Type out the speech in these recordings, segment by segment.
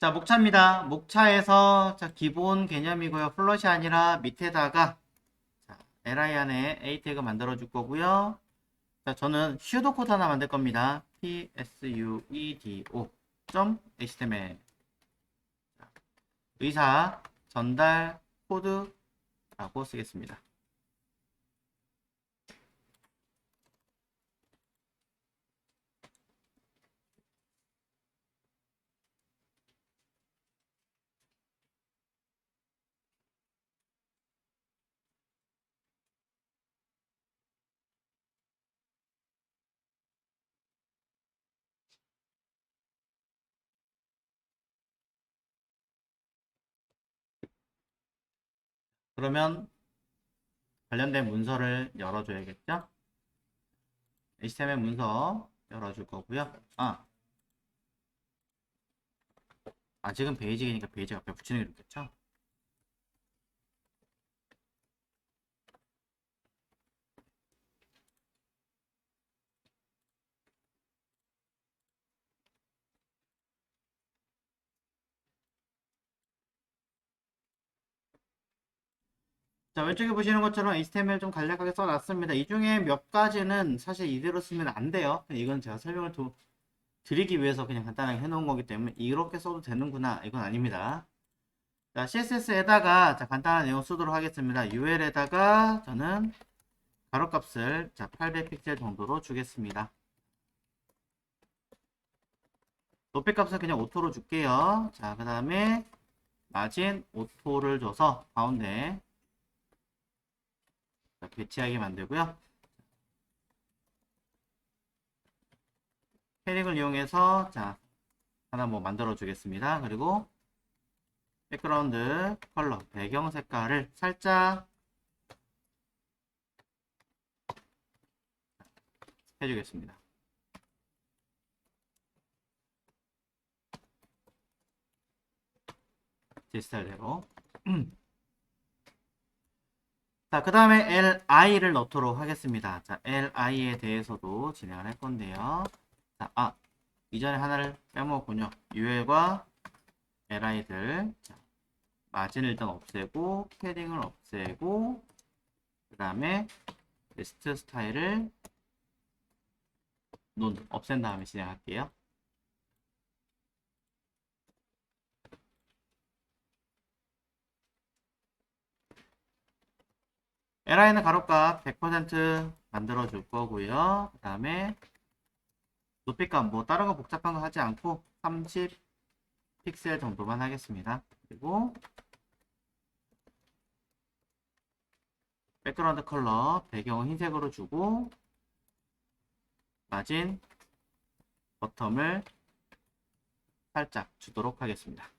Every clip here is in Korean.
자, 목차입니다. 목차에서 자, 기본 개념이고요. 플롯이 아니라 밑에다가 자, li 안에 a 태그 만들어 줄 거고요. 자, 저는 슈도 코드 하나 만들 겁니다. psuedo 점 html 자, 의사 전달 코드라고 쓰겠습니다. 그러면 관련된 문서를 열어줘야겠죠? HTML 문서 열어줄 거고요. 아, 아직은 베이직이니까 베이직 앞에 붙이는 게 좋겠죠? 자, 왼쪽에 보시는 것처럼 HTML 좀 간략하게 써놨습니다. 이 중에 몇 가지는 사실 이대로 쓰면 안 돼요. 이건 제가 설명을 도, 드리기 위해서 그냥 간단하게 해놓은 거기 때문에 이렇게 써도 되는구나. 이건 아닙니다. 자, CSS에다가 자, 간단한 내용 쓰도록 하겠습니다. UL에다가 저는 가로값을 자, 800픽셀 정도로 주겠습니다. 높이 값은 그냥 오토로 줄게요. 자, 그 다음에 마진 오토를 줘서 가운데 자, 배치하게 만들고요. 패딩을 이용해서 자 하나 뭐 만들어 주겠습니다. 그리고 백그라운드 컬러 배경 색깔을 살짝 해주겠습니다. 제 스타일대로 자, 그 다음에 li를 넣도록 하겠습니다. 자, li에 대해서도 진행을 할 건데요. 자, 아, 이전에 하나를 빼먹었군요. ul과 li들. 자, 마진을 일단 없애고, 패딩을 없애고, 그 다음에 리스트 스타일을 논, 없앤 다음에 진행할게요. Li는 가로값 100% 만들어 줄 거고요. 그 다음에 높이값 뭐 다른 거 복잡한 거 하지 않고 30 픽셀 정도만 하겠습니다. 그리고 백그라운드 컬러 배경은 흰색으로 주고 마진 버텀을 살짝 주도록 하겠습니다.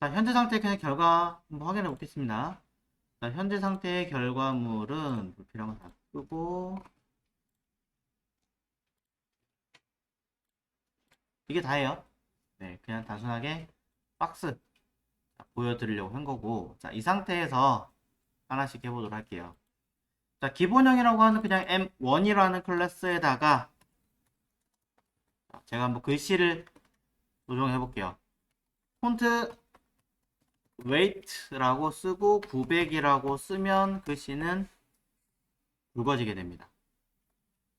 자, 현재 상태 그냥 결과 한번 확인해 보겠습니다. 자, 현재 상태의 결과물은 불필요한 거다 끄고 이게 다예요. 네, 그냥 단순하게 박스 자, 보여드리려고 한 거고 자, 이 상태에서 하나씩 해보도록 할게요. 자, 기본형이라고 하는 그냥 M1이라는 클래스에다가 자, 제가 한번 글씨를 조정해 볼게요. 폰트 weight라고 쓰고 900이라고 쓰면 글씨는 굵어지게 됩니다.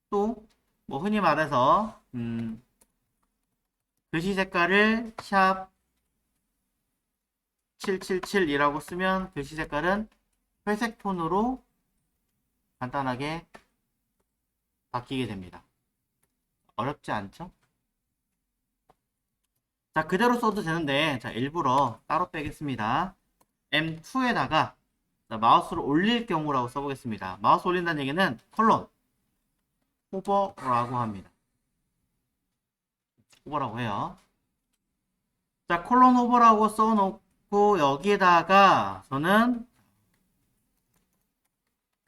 또 뭐 흔히 말해서 음, 글씨 색깔을 샵 777이라고 쓰면 글씨 색깔은 회색 톤으로 간단하게 바뀌게 됩니다. 어렵지 않죠? 자, 그대로 써도 되는데, 자, 일부러 따로 빼겠습니다. M2에다가 마우스를 올릴 경우라고 써보겠습니다. 마우스 올린다는 얘기는 컬론, 호버라고 합니다. 호버라고 해요. 자, 콜론 호버라고 써놓고 여기에다가 저는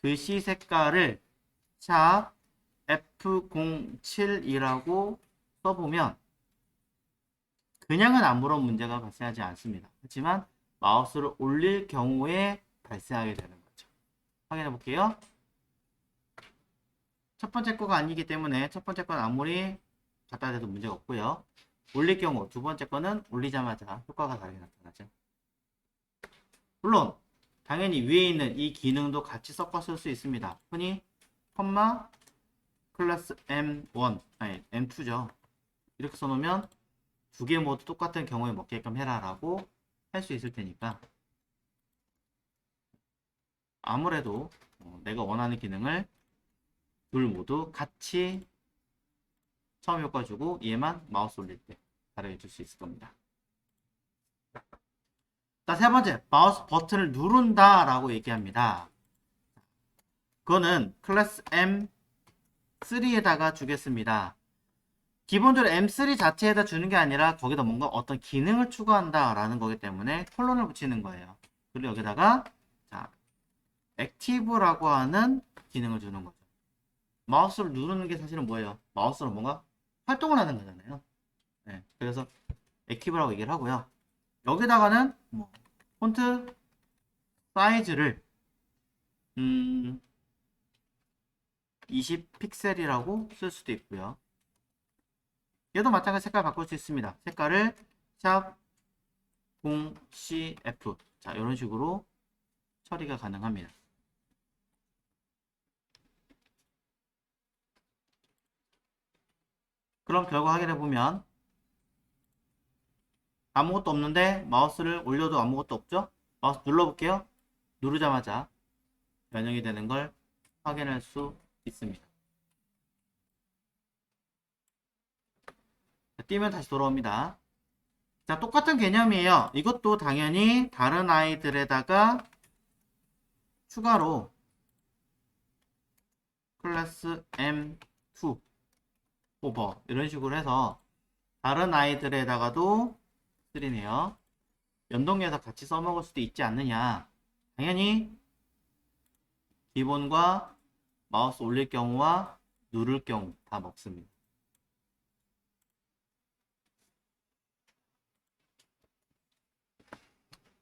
글씨 색깔을 샵 F07이라고 써보면 그냥은 아무런 문제가 발생하지 않습니다. 하지만 마우스를 올릴 경우에 발생하게 되는 거죠. 확인해 볼게요. 첫 번째 거가 아니기 때문에 첫 번째 건 아무리 갖다 대도 문제가 없고요. 올릴 경우 두 번째 거는 올리자마자 효과가 다르게 나타나죠. 물론 당연히 위에 있는 이 기능도 같이 섞어 쓸 수 있습니다. 흔히 컴마 클래스 M1 아니 M2죠. 이렇게 써놓으면 두 개 모두 똑같은 경우에 먹게끔 해라라고 할 수 있을 테니까 아무래도 어, 내가 원하는 기능을 둘 모두 같이 처음 효과 주고 얘만 마우스 올릴 때 다르게 줄 수 있을 겁니다. 자, 세 번째, 마우스 버튼을 누른다 라고 얘기합니다. 그거는 클래스 M3에다가 주겠습니다. 기본적으로 M3 자체에다 주는 게 아니라 거기다 뭔가 어떤 기능을 추가한다 라는 거기 때문에 콜론을 붙이는 거예요. 그리고 여기다가 자, 액티브라고 하는 기능을 주는 거죠. 마우스를 누르는 게 사실은 뭐예요? 마우스로 뭔가 활동을 하는 거잖아요. 네, 그래서 액티브라고 얘기를 하고요. 여기다가는 뭐 폰트 사이즈를 음, 20 픽셀이라고 쓸 수도 있고요. 얘도 마찬가지 색깔 바꿀 수 있습니다. 색깔을 샵 0CF 자 이런 식으로 처리가 가능합니다. 그럼 결과 확인해 보면 아무것도 없는데 마우스를 올려도 아무것도 없죠? 마우스 눌러볼게요. 누르자마자 변형이 되는 걸 확인할 수 있습니다. 자, 띄면 다시 돌아옵니다. 자, 똑같은 개념이에요. 이것도 당연히 다른 아이들에다가 추가로 클래스 M2 오버 이런 식으로 해서 다른 아이들에다가도 쓰리네요. 연동해서 같이 써먹을 수도 있지 않느냐. 당연히 기본과 마우스 올릴 경우와 누를 경우 다 먹습니다.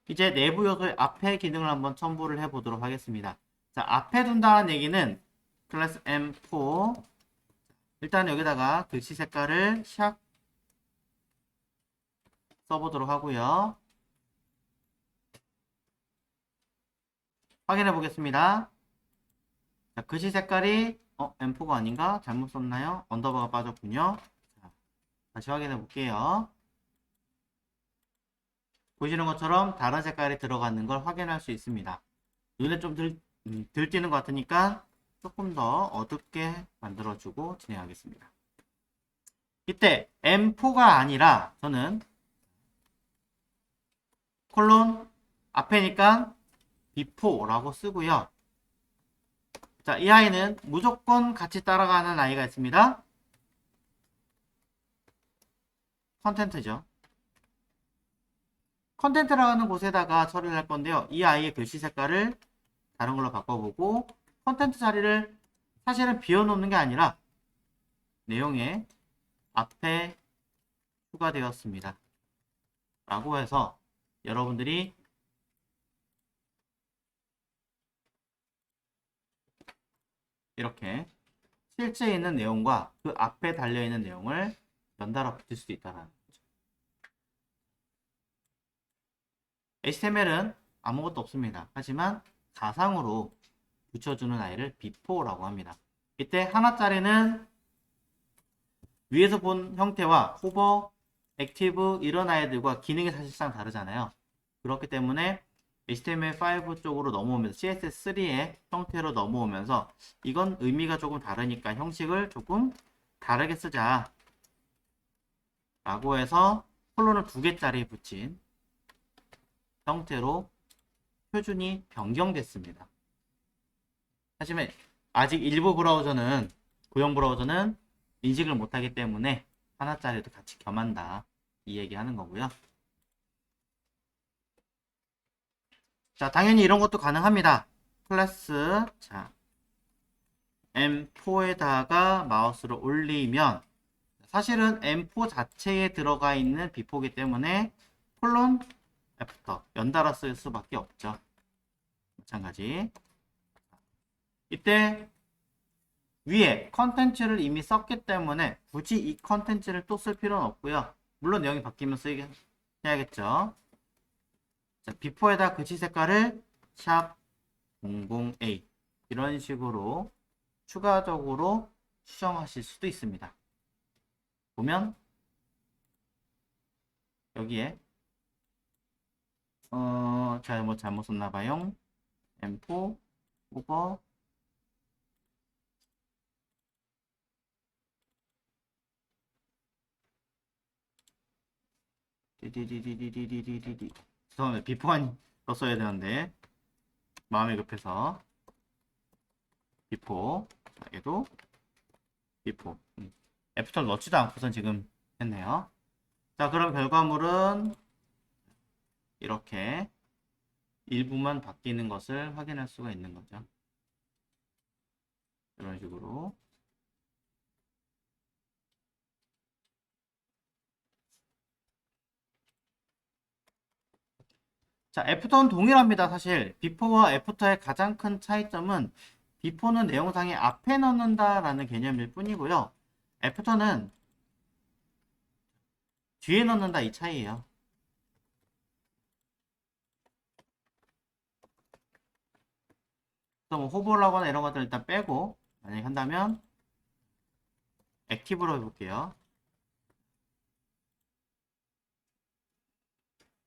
이제 내부 요소의 앞에 기능을 한번 첨부를 해 보도록 하겠습니다. 자, 앞에 둔다는 얘기는 클래스 M4 일단 여기다가 글씨 색깔을 샥 써보도록 하고요. 확인해 보겠습니다. 자, 글씨 색깔이 어, M4가 아닌가? 잘못 썼나요? 언더바가 빠졌군요. 자, 다시 확인해 볼게요. 보시는 것처럼 다른 색깔이 들어가는 걸 확인할 수 있습니다. 눈에 좀 들, 음, 들뛰는 것 같으니까 조금 더 어둡게 만들어주고 진행하겠습니다. 이때 M4가 아니라 저는 콜론 앞에니까 B4라고 쓰고요. 자, 이 아이는 무조건 같이 따라가는 아이가 있습니다. 컨텐트죠. 컨텐트라는 곳에다가 처리를 할 건데요. 이 아이의 글씨 색깔을 다른 걸로 바꿔보고 컨텐트 자리를 사실은 비워놓는 게 아니라 내용에 앞에 추가되었습니다. 라고 해서 여러분들이 이렇게 실제 있는 내용과 그 앞에 달려있는 내용을 연달아 붙일 수도 있다는 거죠. HTML은 아무것도 없습니다. 하지만 가상으로 붙여주는 아이를 B4라고 합니다. 이때 하나짜리는 위에서 본 형태와 호버, 액티브 이런 아이들과 기능이 사실상 다르잖아요. 그렇기 때문에 HTML5 쪽으로 넘어오면서 CSS3의 형태로 넘어오면서 이건 의미가 조금 다르니까 형식을 조금 다르게 쓰자 라고 해서 콜론을 두 개짜리 붙인 형태로 표준이 변경됐습니다. 하지만 아직 일부 브라우저는 구형 브라우저는 인식을 못하기 때문에 하나짜리도 같이 겸한다 이 얘기 하는 거고요. 자, 당연히 이런 것도 가능합니다. 클래스, 자, M4에다가 마우스를 올리면, 사실은 M4 자체에 들어가 있는 비포기 때문에 콜론 애프터 연달아 쓸 수밖에 없죠. 마찬가지. 이때 위에 컨텐츠를 이미 썼기 때문에 굳이 이 컨텐츠를 또 쓸 필요는 없고요. 물론 내용이 바뀌면 쓰게 해야겠죠. 자, 비포에다 글씨 색깔을 샵 00A 이런 식으로 추가적으로 수정하실 수도 있습니다. 보면 여기에 어 잘못 잘못 썼나 봐요. M4 오버 디디디디디디디디디 죄송합니다. 비포만 썼어야 되는데 마음이 급해서 비포 자, 얘도 비포 음. 애프터를 넣지도 않고선 지금 했네요. 자 그럼 결과물은 이렇게 일부만 바뀌는 것을 확인할 수가 있는 거죠. 이런 식으로 자, 애프터는 동일합니다. 사실 비포와 애프터의 가장 큰 차이점은 비포는 내용상에 앞에 넣는다라는 개념일 뿐이고요. 애프터는 뒤에 넣는다 이 차이예요. 또 뭐 호보를 하거나 이런 것들 일단 빼고 만약에 한다면 액티브로 해볼게요.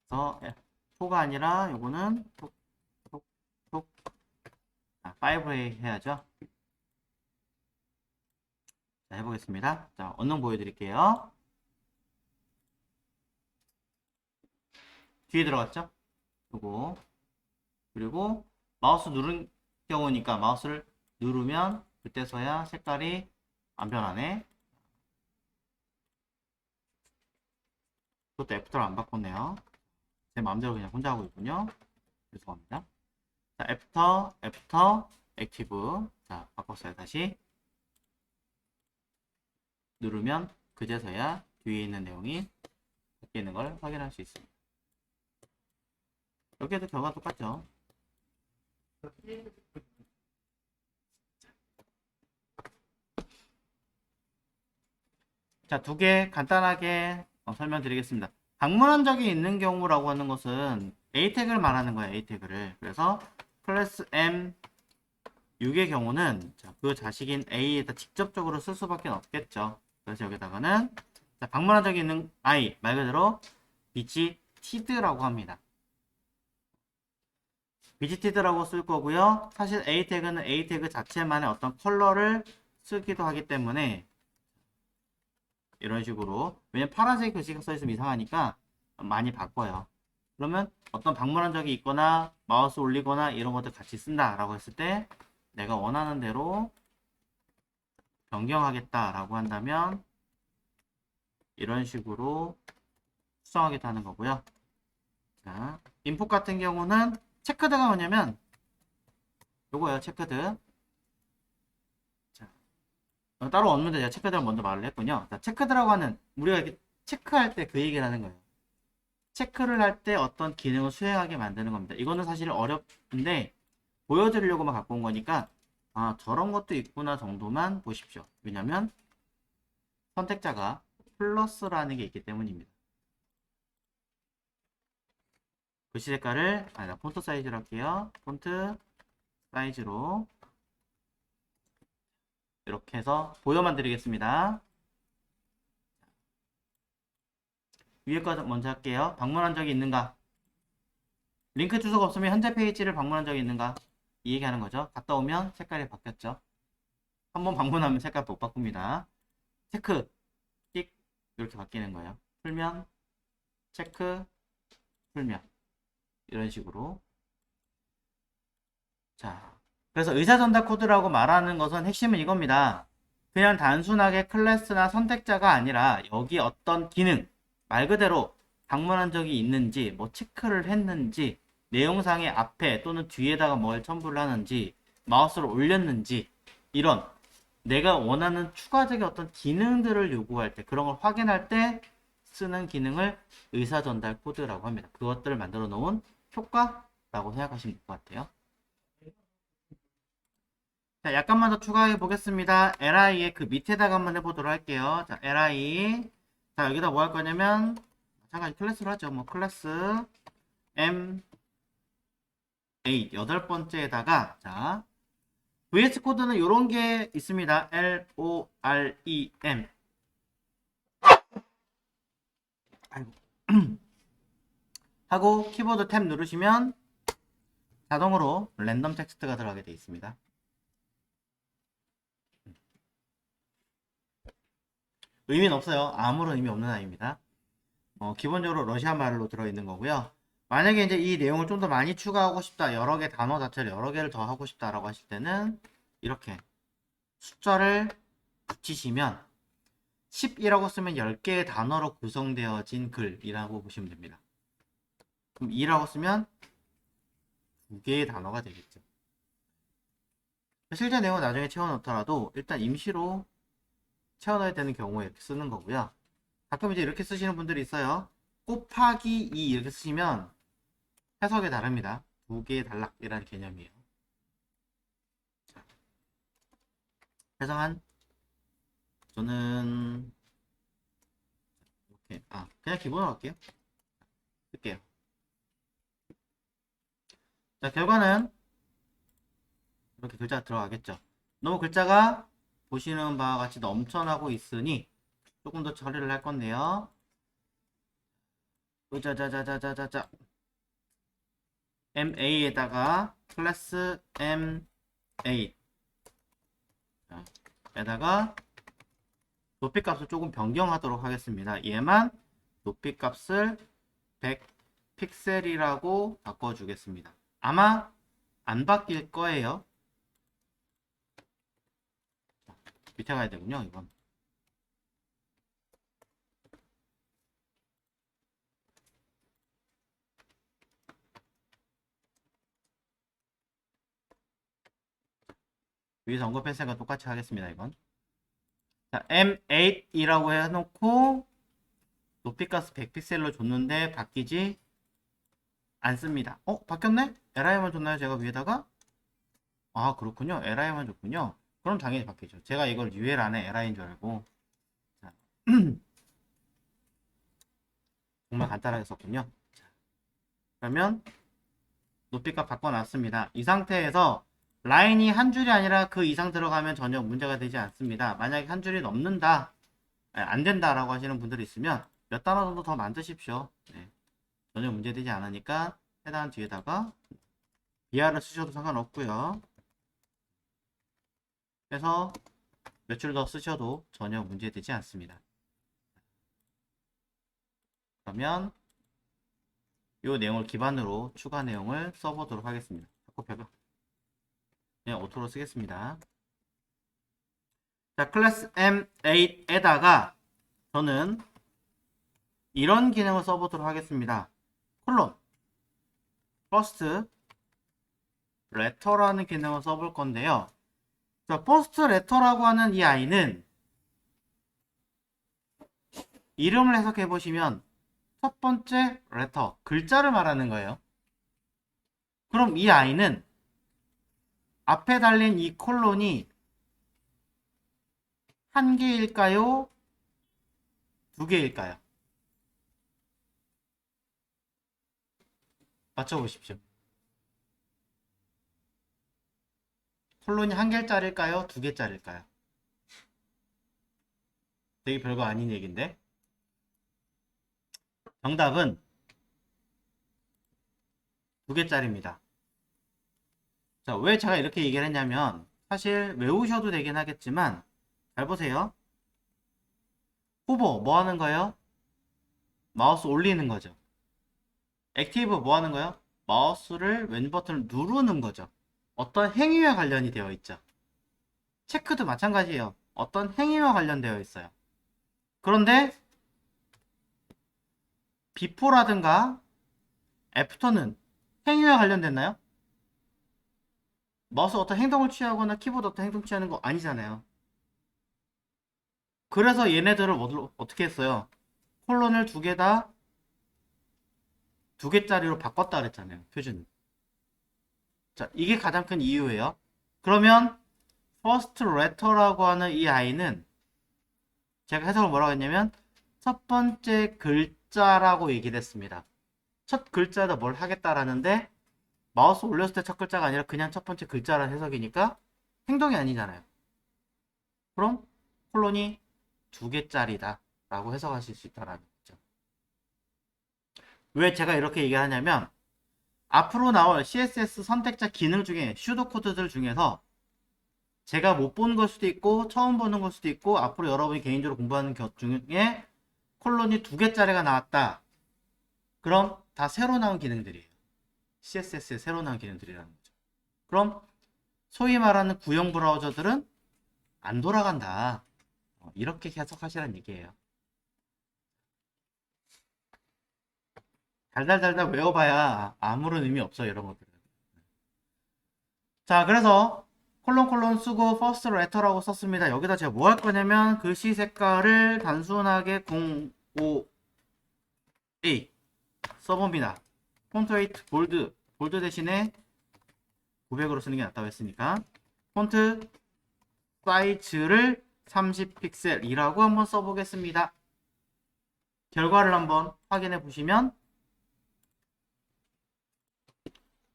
그래서 4가 아니라 요거는 톡, 톡, 톡. 아, 5에 해야죠. 자, 해보겠습니다. 자, 언능 보여드릴게요. 뒤에 들어갔죠? 요거. 그리고 마우스 누른 경우니까 마우스를 누르면 그때서야 색깔이 안 변하네. 그것도 애프터를 안 바꿨네요. 제 마음대로 그냥 혼자 하고 있군요. 죄송합니다. 자, 애프터, 애프터, 액티브. 자, 바꿨어요. 다시. 누르면 그제서야 뒤에 있는 내용이 바뀌는 걸 확인할 수 있습니다. 여기에도 결과 똑같죠? 자, 두 개 간단하게 어, 설명드리겠습니다. 방문한 적이 있는 경우라고 하는 것은 A 태그를 말하는 거예요. A 태그를. 그래서 클래스 M 6의 경우는 자, 그 자식인 A에다 직접적으로 쓸 수밖에 없겠죠. 그래서 여기다가는 자, 방문한 적이 있는 I 말 그대로 visited라고 합니다. visited라고 쓸 거고요. 사실 A 태그는 A 태그 자체만의 어떤 컬러를 쓰기도 하기 때문에 이런 식으로 왜냐면 파란색 글씨가 써 있으면 이상하니까 많이 바꿔요. 그러면 어떤 방문한 적이 있거나 마우스 올리거나 이런 것들 같이 쓴다 라고 했을 때 내가 원하는 대로 변경하겠다 라고 한다면 이런 식으로 수정하겠다 하는 거고요. 자, 인풋 같은 경우는 체크드가 뭐냐면 요거예요, 체크드. 어, 따로 없는데 제가 체크드를 먼저 말을 했군요. 자, 체크드라고 하는 우리가 이렇게 체크할 때 그 얘기를 하는 거예요. 체크를 할 때 어떤 기능을 수행하게 만드는 겁니다. 이거는 사실 어렵는데 보여드리려고만 갖고 온 거니까 아 저런 것도 있구나 정도만 보십시오. 왜냐면 선택자가 플러스라는 게 있기 때문입니다. 글씨 색깔을 아니다 폰트 사이즈로 할게요. 폰트 사이즈로 이렇게 해서 보여만 드리겠습니다. 위에 거 먼저 할게요. 방문한 적이 있는가? 링크 주소가 없으면 현재 페이지를 방문한 적이 있는가? 이 얘기하는 거죠. 갔다 오면 색깔이 바뀌었죠. 한번 방문하면 색깔 못 바꿉니다. 체크, 띡 이렇게 바뀌는 거예요. 풀면, 체크, 풀면 이런 식으로 자 그래서 의사전달 코드라고 말하는 것은 핵심은 이겁니다. 그냥 단순하게 클래스나 선택자가 아니라 여기 어떤 기능, 말 그대로 방문한 적이 있는지, 뭐 체크를 했는지, 내용상의 앞에 또는 뒤에다가 뭘 첨부를 하는지, 마우스를 올렸는지, 이런 내가 원하는 추가적인 어떤 기능들을 요구할 때, 그런 걸 확인할 때 쓰는 기능을 의사전달 코드라고 합니다. 그것들을 만들어 놓은 효과라고 생각하시면 될 것 같아요. 자, 약간만 더 추가해 보겠습니다. li의 그 밑에다가 한번 해보도록 할게요. 자, li. 자, 여기다 뭐 할 거냐면, 마찬가지 클래스로 하죠. 뭐, 클래스 m 8, 여덟 번째에다가, 자, vs 코드는 이런 게 있습니다. l o r e m. 아이고. 하고 키보드 탭 누르시면 자동으로 랜덤 텍스트가 들어가게 되어 있습니다. 의미는 없어요. 아무런 의미 없는 아이입니다. 어, 기본적으로 러시아 말로 들어있는 거고요. 만약에 이제 이 내용을 좀 더 많이 추가하고 싶다, 여러 개 단어 자체를 여러 개를 더 하고 싶다라고 하실 때는 이렇게 숫자를 붙이시면 10이라고 쓰면 10개의 단어로 구성되어진 글이라고 보시면 됩니다. 그럼 2라고 쓰면 2개의 단어가 되겠죠. 실제 내용은 나중에 채워넣더라도 일단 임시로 채워넣어야 되는 경우에 이렇게 쓰는 거고요. 가끔 이제 이렇게 쓰시는 분들이 있어요. 곱하기 2 이렇게 쓰시면 해석이 다릅니다. 두 개의 단락이라는 개념이에요. 자, 해석한 저는 이렇게 아 그냥 기본으로 할게요. 쓸게요. 자 결과는 이렇게 글자가 들어가겠죠. 너무 글자가 보시는 바와 같이 넘쳐나고 있으니 조금 더 처리를 할 건데요. 자자자자자자자 MA에다가 클래스 M8 자, 에다가 높이 값을 조금 변경하도록 하겠습니다. 얘만 높이 값을 100 픽셀이라고 바꿔주겠습니다. 아마 안 바뀔 거예요. 밑에 가야 되군요, 이건. 위에서 언급했으니까 똑같이 하겠습니다, 이건. 자, M8이라고 해놓고 높이가스 100픽셀로 줬는데 바뀌지 않습니다. 어? 바뀌었네? LI만 줬나요? 제가 위에다가? 아, 그렇군요. LI만 줬군요. 그럼 당연히 바뀌죠. 제가 이걸 UL 안에 LI인 줄 알고. 자. 정말 간단하게 썼군요. 자, 그러면 높이값 바꿔놨습니다. 이 상태에서 라인이 한 줄이 아니라 그 이상 들어가면 전혀 문제가 되지 않습니다. 만약에 한 줄이 넘는다, 아니, 안 된다라고 하시는 분들이 있으면 몇 단어 정도 더 만드십시오. 네. 전혀 문제되지 않으니까 해당 뒤에다가 BR을 쓰셔도 상관없고요. 그래서 몇줄더 쓰셔도 전혀 문제되지 않습니다. 그러면 이 내용을 기반으로 추가 내용을 써보도록 하겠습니다. 자꾸 벽 그냥 오토로 쓰겠습니다. 자, 클래스 M8에다가 저는 이런 기능을 써보도록 하겠습니다. 콜론 first letter라는 기능을 써볼 건데요. 자, first letter라고 하는 이 아이는 이름을 해석해 보시면 첫 번째 letter 글자를 말하는 거예요. 그럼 이 아이는 앞에 달린 이 콜론이 한 개일까요? 두 개일까요? 맞춰보십시오. 콜론이 한 개짜리일까요? 두 개짜리일까요? 되게 별거 아닌 얘기인데. 정답은 두 개짜리입니다. 자, 왜 제가 이렇게 얘기를 했냐면, 사실 외우셔도 되긴 하겠지만, 잘 보세요. 후보, 뭐 하는 거예요? 마우스 올리는 거죠. 액티브 뭐 하는 거예요? 마우스를 왼 버튼을 누르는 거죠. 어떤 행위와 관련이 되어 있죠. 체크도 마찬가지예요. 어떤 행위와 관련되어 있어요. 그런데, 비포라든가, 애프터는 행위와 관련됐나요? 마우스 어떤 행동을 취하거나 키보드 어떤 행동 취하는 거 아니잖아요. 그래서 얘네들을 어떻게 했어요? 콜론을 두 개 다 두 개짜리로 바꿨다 그랬잖아요. 표준. 자, 이게 가장 큰 이유예요. 그러면 first letter라고 하는 이 아이는 제가 해석을 뭐라고 했냐면 첫 번째 글자라고 얘기를 했습니다. 첫 글자에다 뭘 하겠다라는데 마우스 올렸을 때 첫 글자가 아니라 그냥 첫 번째 글자라는 해석이니까 행동이 아니잖아요. 그럼 콜론이 두 개짜리다 라고 해석하실 수 있다라는 거죠. 왜 제가 이렇게 얘기하냐면 앞으로 나올 CSS 선택자 기능 중에 슈도 코드들 중에서 제가 못 보는 걸 수도 있고 처음 보는 걸 수도 있고 앞으로 여러분이 개인적으로 공부하는 것 중에 콜론이 두 개짜리가 나왔다. 그럼 다 새로 나온 기능들이에요. CSS에 새로 나온 기능들이라는 거죠. 그럼 소위 말하는 구형 브라우저들은 안 돌아간다. 어, 이렇게 해석하시라는 얘기예요. 달달달달 외워봐야 아무런 의미 없어요. 이런 것들은. 자, 그래서 콜론 콜론 쓰고 퍼스트 레터라고 썼습니다. 여기다 제가 뭐 할 거냐면 글씨 색깔을 단순하게 05A 써봅니다. 폰트 웨이트 볼드 볼드 대신에 900으로 쓰는 게 낫다고 했으니까 폰트 사이즈를 30픽셀이라고 한번 써보겠습니다. 결과를 한번 확인해 보시면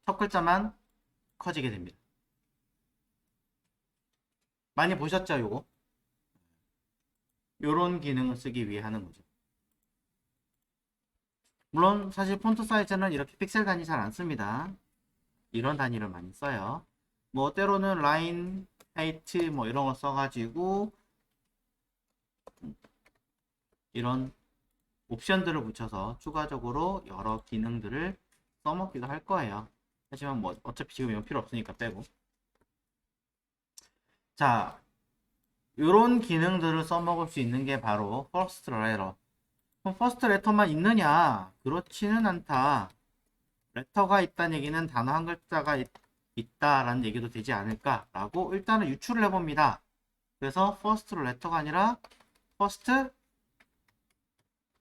첫 글자만 커지게 됩니다. 많이 보셨죠, 요거? 요런 기능을 쓰기 위해 하는 거죠. 물론 사실 폰트 사이즈는 이렇게 픽셀 단위 잘 안 씁니다. 이런 단위를 많이 써요. 뭐 때로는 라인, 하이트 뭐 이런 거 써가지고 이런 옵션들을 붙여서 추가적으로 여러 기능들을 써먹기도 할 거예요. 하지만 뭐 어차피 지금 이건 필요 없으니까 빼고. 자, 이런 기능들을 써먹을 수 있는 게 바로 퍼스트 레터. 그럼 퍼스트 레터만 있느냐? 그렇지는 않다. 레터가 있다는 얘기는 단어 한 글자가 있, 있다라는 얘기도 되지 않을까 라고 일단은 유출을 해봅니다. 그래서 퍼스트 레터가 아니라 퍼스트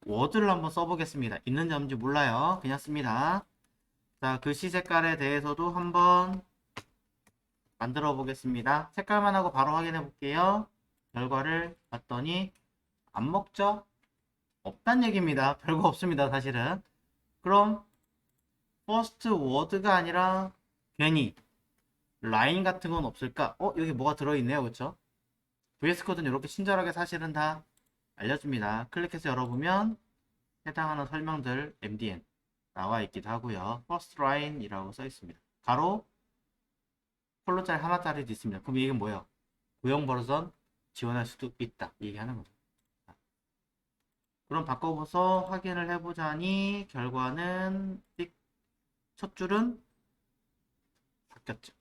워드를 한번 써보겠습니다. 있는지 없는지 몰라요. 그냥 씁니다. 자, 글씨 색깔에 대해서도 한번 만들어 보겠습니다. 색깔만 하고 바로 확인해 볼게요. 결과를 봤더니 안 먹죠? 없단 얘기입니다. 별거 없습니다. 사실은. 그럼 퍼스트 워드가 아니라 괜히 라인 같은 건 없을까? 어? 여기 뭐가 들어있네요. 그쵸? VS 코드는 이렇게 친절하게 사실은 다 알려줍니다. 클릭해서 열어보면 해당 하는 설명들 MDN 나와 있기도 하고요. first line이라고 써 있습니다. 가로 폴로짜리 하나짜리도 있습니다. 그럼 이게 뭐예요? 구형 버전 지원할 수도 있다. 얘기하는 거죠. 자, 그럼 바꿔서 확인을 해보자니 결과는 띡. 첫 줄은 바뀌었죠.